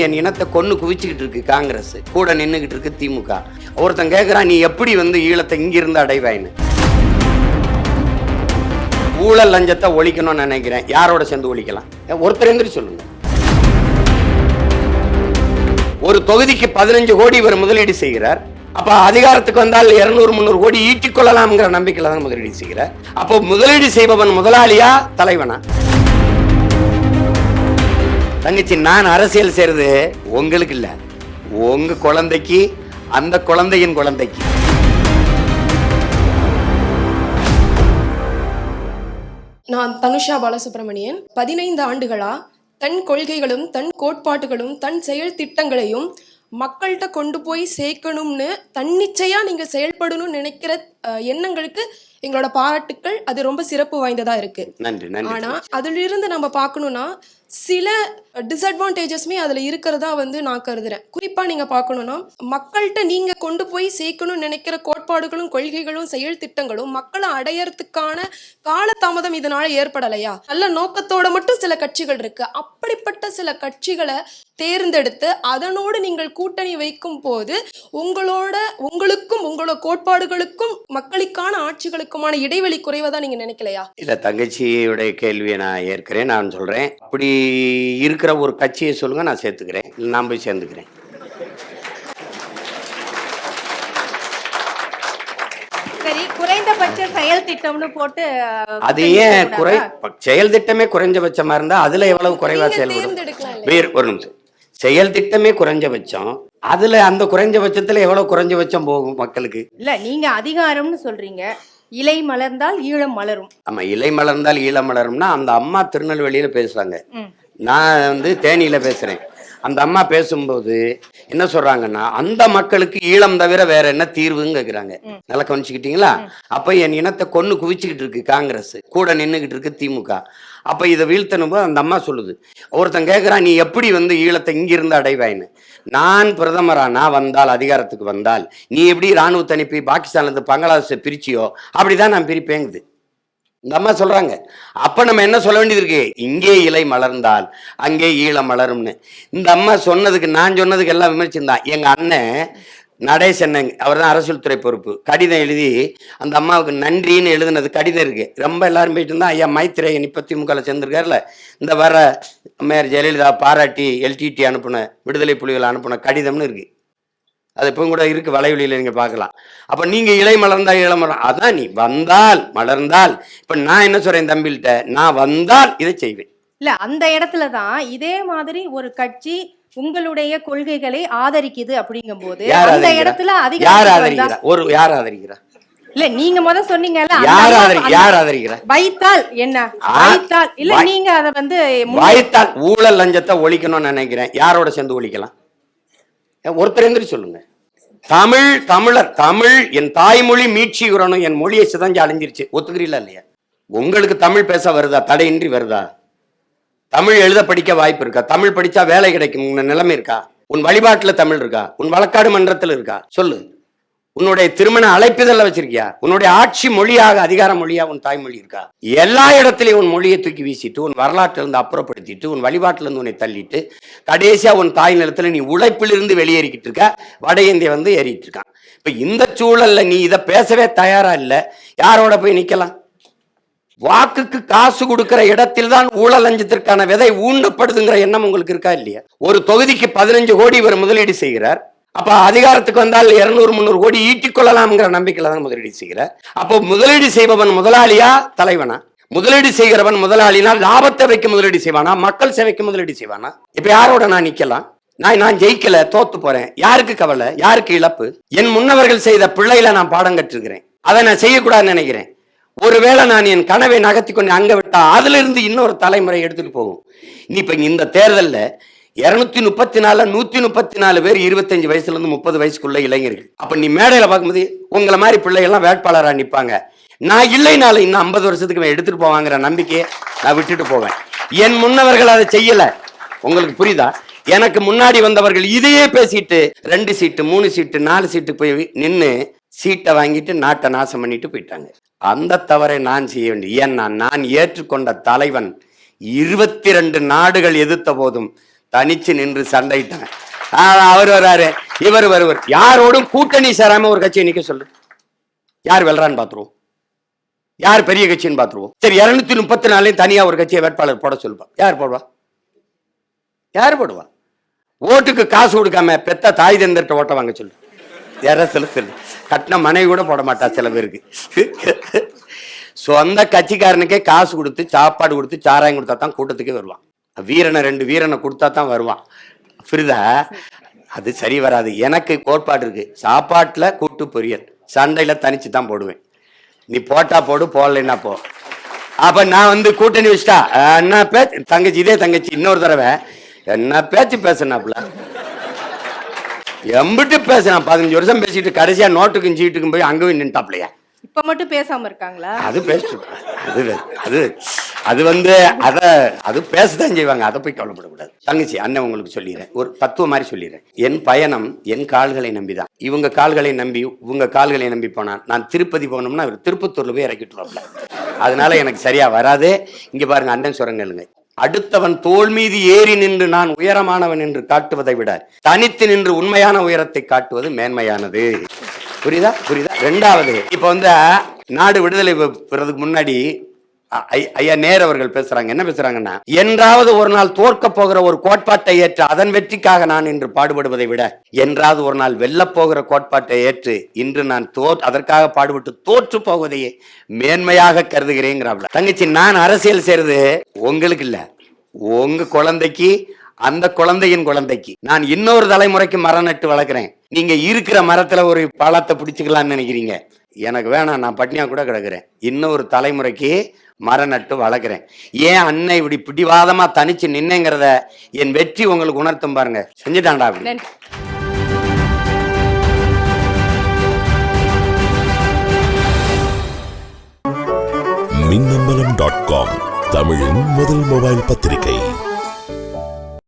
என் இனத்தை கொன்னு குவிச்சுக்கிட்டு இருக்கு காங்கிரஸ். கூட நின்றுகிட்டு இருக்கு திமுக. ஒருத்தன் கேட்குறான் நீ எப்படி வந்து ஈழத்தை இங்கிருந்து அடைவாயின்னு? ஊழல் லஞ்சத்தை ஒழிக்கணும்னு நினைக்கிறேன். யாரோட சேர்ந்து ஒழிக்கலாம்? ஒருத்தர் எந்திரி சொல்லுங்க. ஒரு தொகுதிக்கு பதினஞ்சு கோடி இவர் முதலீடு செய்கிறார். அப்ப அதிகாரத்துக்கு வந்தால் இருநூறு முந்நூறு கோடி ஈட்டிக் கொள்ளலாம்ங்கிற நம்பிக்கையில தான் முதலீடு செய்கிறார். அப்போ முதலீடு செய்பவன் முதலாளியா தலைவனா? தங்கச்சி நான் அரசியல் செய்யறது உங்களுக்கு இல்ல. உங்க குழந்தைக்கு அந்த குழந்தையின் குழந்தைக்கு. நான் தனுஷா பாலசுப்ரமணியன். பதினைந்து ஆண்டுகளா தன் கொள்கைகளும் தன் கோட்பாட்டுகளும் தன் செயல் திட்டங்களையும் மக்கள்கிட்ட கொண்டு போய் சேர்க்கணும்னு தன்னிச்சையா நீங்க செயல்படணும்னு நினைக்கிற எண்ணங்களுக்கு எங்களோட பாராட்டுக்கள் அது ரொம்ப சிறப்பு வாய்ந்ததா இருக்கு. ஆனா அதிலிருந்து நம்ம பார்க்கணும்னா சில டிஸ்அட்வான்டேஜஸ்மே அதில் இருக்கிறதா வந்து நான் கருதுறேன். குறிப்பா நீங்க பார்க்கணுன்னா மக்கள்கிட்ட நீங்க கொண்டு போய் சேர்க்கணும்னு நினைக்கிற கோட்பாடுகளும் கொள்கைகளும் செயல் திட்டங்களும் மக்களை அடையறதுக்கான காலதாமதம் இதனால ஏற்படலையா? நல்ல நோக்கத்தோட மட்டும் சில கட்சிகள் இருக்கு. அப்படிப்பட்ட சில கட்சிகளை தேர்ந்தெடுத்து அதனோடு நீங்கள் கூட்டணி வைக்கும் போது உங்களோட உங்களுக்கும் உங்களோட கோட்பாடுகளுக்கும் மக்களுக்கான ஆட்சிகளுக்குமான இடைவெளி குறைவதா நீங்க நினைக்கலையா? இல்ல தங்கச்சியுடைய கேள்வியை நான் ஏற்கிறேன் நான் சொல்றேன். அப்படி இருக்கிற ஒரு கட்சியை சொல்லுங்க நான் சேர்த்துக்கிறேன். இல்ல நான் போய் சேர்ந்துக்கிறேன். செயல் திட்டம்னு போட்டு அஹ், அது கூட்டணி ஏன் வைக்கக்கூடாதா? குறை ப- செயல் திட்டமே குறைஞ்சபட்சமா இருந்தா அதுல எவ்வளவு குறைவா செயல்படும்? வேறு ஒரு நிமிஷம். செயல் திட்டமே குறைஞ்சபட்சம் அதுல அந்த குறைஞ்சபட்சத்துல எவ்வளவு குறைஞ்சபட்சம் போகும் மக்களுக்கு? இல்ல நீங்க அதிகாரம்னு சொல்றீங்க. இலை மலர்ந்தால் ஈழம் மலரும். ஆமா இலை மலர்ந்தால் ஈழம் மலரும்னா அந்த அம்மா திருநெல்வேலியில பேசுறாங்க. நான் வந்து தேனியில பேசுறேன். அந்த அம்மா பேசும்போது என்ன சொல்றாங்கன்னா அந்த மக்களுக்கு ஈழம் தவிர வேற என்ன தீர்வுன்னு கேக்குறாங்க. நல்லா கவனிச்சுக்கிட்டீங்களா? அப்ப என் இனத்தை கொன்னு குவிச்சுக்கிட்டு இருக்கு காங்கிரஸ். கூட நின்றுகிட்டு இருக்கு திமுக. அப்ப இதை வீழ்த்தணும் போது அந்த அம்மா சொல்லுது. ஒருத்தன் கேட்குறான் நீ எப்படி வந்து ஈழத்தை இங்கிருந்து அடைவாயின்னு? நான் பிரதமரா நான் வந்தால் அதிகாரத்துக்கு வந்தால் நீ எப்படி இராணுவத்தை அனுப்பி பாகிஸ்தான்ல இருந்து பங்களாதேஷை பிரிச்சியோ அப்படிதான் நான் பிரிப்பேங்குது. இந்த அம்மா சொல்கிறாங்க அப்போ நம்ம என்ன சொல்ல வேண்டியது இருக்கு? இங்கே இலை மலர்ந்தால் அங்கே ஈழம் மலரும்னு. இந்த அம்மா சொன்னதுக்கு நான் சொன்னதுக்கு எல்லாம் விமர்சிந்தான் எங்கள் அண்ணன் நடேசன் அவர் தான் அரசியல் துறை பொறுப்பு. கடிதம் எழுதி அந்த அம்மாவுக்கு நன்றின்னு எழுதுனது கடிதம் இருக்கு. ரொம்ப எல்லாரும் போயிட்டு இருந்தா ஐயா மைத்திரேயன் இப்பத்தி திமுகவில் சேர்ந்துருக்காருல. இந்த வர மேயர் ஜெயலலிதா பாராட்டி எல்டிடி அனுப்பின விடுதலை புலிகள் அனுப்புன கடிதம்னு இருக்கு. அது இப்போ கூட இருக்கு வலைவெளியில நீங்க பார்க்கலாம். அப்ப நீங்க இலை மலர்ந்தா இளம் மலர் அதான் நீ வந்தால் மலர்ந்தால் இப்ப நான் என்ன சொல்றேன் தம்பிகிட்ட நான் வந்தால் இதை செய்வேன். இல்ல அந்த இடத்துல தான் இதே மாதிரி ஒரு கட்சி உங்களுடைய கொள்கைகளை ஆதரிக்குது அப்படிங்கும்போது யார் அந்த? இடத்துல யார் அதிகாரத்துக்கு ஆதரிக்கிறா? ஒரு யார் ஆதரிக்கிறா? இல்ல நீங்க முத சொன்னீங்கல்ல யார் ஆதரி யார் ஆதரிக்கிறா? வைத்தால் என்ன? வைத்தால் இல்ல நீங்க அத வந்து வாய்த்தால் ஊழல் லஞ்சத்தை ஒழிக்கணும்னு நினைக்கிறேன். யாரோட சேர்ந்து ஒழிக்கலாம்? ஒருத்தர் எந்திரி சொல்லுங்க. தமிழ் தமிழர் தமிழ் என் தாய்மொழி மீட்சி உரணும் என் மொழியை சிதஞ்சு அழிஞ்சிருச்சு. ஒத்துக்கிறீங்களா இல்லையா? உங்களுக்கு தமிழ் பேச வருதா? தடையின்றி வருதா? தமிழ் எழுத படிக்க வாய்ப்பு இருக்கா? தமிழ் படிச்சா வேலை கிடைக்கும் நிலைமை இருக்கா? உன் வழிபாட்டுல தமிழ் இருக்கா? உன் வழக்காடு மன்றத்தில் இருக்கா? சொல்லு. உன்னுடைய திருமண அழைப்புதல்ல வச்சிருக்கியா? உன்னுடைய ஆட்சி மொழியாக அதிகார மொழியா உன் தாய்மொழி இருக்கா? எல்லா இடத்துலயும் உன் மொழியை தூக்கி வீசிட்டு உன் வரலாற்றுல இருந்து அப்புறப்படுத்திட்டு உன் வழிபாட்டுல இருந்து உன்னை தள்ளிட்டு கடைசியா உன் தாய் நிலத்துல நீ உழைப்பிலிருந்து வெளியேறிக்கிட்டு இருக்க வட இந்திய வந்து ஏறிட்டு இருக்கான். இப்ப இந்த சூழல்ல நீ இதை பேசவே தயாரா இல்லை? யாரோட போய் நிக்கலாம்? வாக்குக்கு காசு கொடுக்கிற இடத்தில் தான் ஊழல் லஞ்சத்திற்கான விதை ஊண்டப்படுதுங்கிற எண்ணம் உங்களுக்கு இருக்கா இல்லையா? ஒரு தொகுதிக்கு பதினஞ்சு கோடி இவர் முதலீடு செய்கிறார். அப்போ அதிகாரத்துக்கு வந்தால் இரநூறு முந்நூறு கோடி ஈட்டிக்கொள்ளலாம்ங்கிற கொள்ளலாம்ங்கிற தான் முதலீடு செய்கிறார் அப்போ முதலீடு செய்பவன் முதலாளியா தலைவனா? முதலீடு செய்கிறவன் முதலாளினா லாபத்தை வைக்க முதலீடு செய்வானா? மக்கள் சேவைக்கு முதலீடு செய்வானா? இப்ப யாரோட நான் நிக்கலாம்? நான் நான் ஜெயிக்கல தோத்து போறேன். யாருக்கு கவலை? யாருக்கு இழப்பு? என் முன்னவர்கள் செய்த பிள்ளையில நான் பாடம் கற்றுக்கிறேன். அதை நான் செய்யக்கூடாதுன்னு நினைக்கிறேன். ஒருவேளை நான் என் கனவை நகர்த்தி கொண்டு அங்க விட்டா அதுல இருந்து இன்னொரு தலைமுறை எடுத்துட்டு போகும். நீ இப்ப இந்த தேர்தலில் இருநூத்தி முப்பத்தி நாலு நூத்தி முப்பத்தி நாலு பேர் இருபத்தஞ்சு வயசுல இருந்து முப்பது வயசுக்குள்ள இளைஞர்கள். அப்ப நீ மேடையில பார்க்கும்போது உங்களை மாதிரி பிள்ளைகள்லாம் வேட்பாளராக நிற்பாங்க. நான் இல்லைனாலும் இன்னும் ஐம்பது வருஷத்துக்கு எடுத்துட்டு போவாங்கிற நம்பிக்கையை நான் விட்டுட்டு போவேன். என் முன்னவர்கள் அதை செய்யல. உங்களுக்கு புரியுதா? எனக்கு முன்னாடி வந்தவர்கள் இதையே பேசிட்டு ரெண்டு சீட்டு மூணு சீட்டு நாலு சீட்டு போய் நின்று சீட்டை வாங்கிட்டு நாட்டை நாசம் பண்ணிட்டு போயிட்டாங்க. அந்த தவறை நான் செய்ய வேண்டிய ஏன்னா நான் ஏற்றுக்கொண்ட தலைவன் இருபத்தி ரெண்டு நாடுகள் எதிர்த்த போதும் தனிச்சு நின்று சண்டையிட்டாங்க அவர் வராரு. இவர் வருவர். யாரோடும் கூட்டணி சேராம ஒரு கட்சியை நிக்க சொல்லு. யார் வெல்றான்னு பாத்துருவோம். யார் பெரிய கட்சின்னு பாத்துருவோம். சரி இருநூத்தி முப்பத்தி நாலுலையும் தனியா ஒரு கட்சியை வேட்பாளர் போட சொல்லுவா யார் போடுவா? யார் போடுவா? ஓட்டுக்கு காசு கொடுக்காம பெத்த தாய் தந்தர்கிட்ட ஓட்ட வாங்க சொல்லு. யாரா சொல்லு சொல்லு. கட்டின மனைவி கூட போட மாட்டா சில பேருக்கு. சொந்த கட்சிக்காரனுக்கே காசு கொடுத்து சாப்பாடு கொடுத்து சாராயம் கொடுத்தா தான் கூட்டத்துக்கே வருவான். வீரனை ரெண்டு வீரனை கொடுத்தா தான் வருவான். புரியுதா? அது சரி வராது. எனக்கு கோட்பாடு இருக்கு. சாப்பாட்டுல கூட்டு பொரியல். சண்டையில தனிச்சு தான் போடுவேன். நீ போட்டா போடு போடலைன்னா போ. அப்ப நான் வந்து கூட்டணி வச்சிட்டா என்ன பேச்சு? தங்கச்சி இதே தங்கச்சி இன்னொரு தடவை. என்ன பேச்சு பேசுனாப்புல? எம்பிட்டு பேசுனான். பதினஞ்சு வருஷம் பேசிட்டு கடைசியா நோட்டுக்கும் சீட்டுக்கும் போய் அங்கே நின்ட்டாப்லையா இப்ப மட்டும் பேசாம இருக்காங்களா? அது பேசு அது அது. அது வந்து அத அது பேசதான் செய்வாங்க. அதை போய் கவலைப்படக்கூடாது. தங்கச்சி அண்ணன் உங்களுக்கு சொல்லிடுறேன். ஒரு தத்துவம் மாதிரி சொல்லிடுறேன். என் பயணம் என் கால்களை நம்பிதான். இவங்க கால்களை நம்பி உங்க கால்களை நம்பி போனா நான் திருப்பதி போனோம்னா அவர் திருப்பத்தூர்ல போய் இறக்கிட்டுருவாப்ல. அதனால எனக்கு சரியா வராது. இங்க பாருங்க அண்ணன் சுரங்களுங்க அடுத்தவன் தோள் மீது ஏறி நின்று நான் உயரமானவன் என்று காட்டுவதை விட தனித்து நின்று உண்மையான உயரத்தை காட்டுவது மேன்மையானது. புரியுதா? புரியுதா? ரெண்டாவது இப்ப வந்து நாடு விடுதலை பெறதுக்கு முன்னாடி ஐயா நேர் அவர்கள் பேசுறாங்க. என்ன பேசுறாங்கன்னா என்றாவது ஒரு நாள் தோற்க போகிற ஒரு கோட்பாட்டை ஏற்று அதன் வெற்றிக்காக நான் இன்று பாடுபடுவதை விட என்றாவது ஒரு நாள் வெல்ல போகிற கோட்பாட்டை ஏற்று இன்று நான் தோ அதற்காக பாடுபட்டு தோற்று போவதையே மேன்மையாக கருதுகிறேங்கிறாப்ல. தங்கச்சி நான் அரசியல் செய்யறது உங்களுக்கு இல்ல. உங்க குழந்தைக்கு அந்த குழந்தையின் குழந்தைக்கு. நான் இன்னொரு தலைமுறைக்கு மரம் நட்டு வளர்க்குறேன். நீங்க இருக்கிற மரத்துல ஒரு பழத்தை பிடிச்சிக்கலாம்னு நினைக்கிறீங்க. எனக்கு வேணாம் நான் பட்னியா கூட கிடக்குறேன். இன்னொரு தலைமுறைக்கு மரம் நட்டு வளர்க்குறேன். ஏன் அன்னை இப்படி பிடிவாதமா தனிச்சு நின்னேங்கிறத என் வெற்றி உங்களுக்கு உணர்த்தும் பாருங்க. செஞ்சுட்டான்டா அப்படி. மின்னம்பலம் டாட் காம் தமிழின் முதல் மொபைல் பத்திரிகை.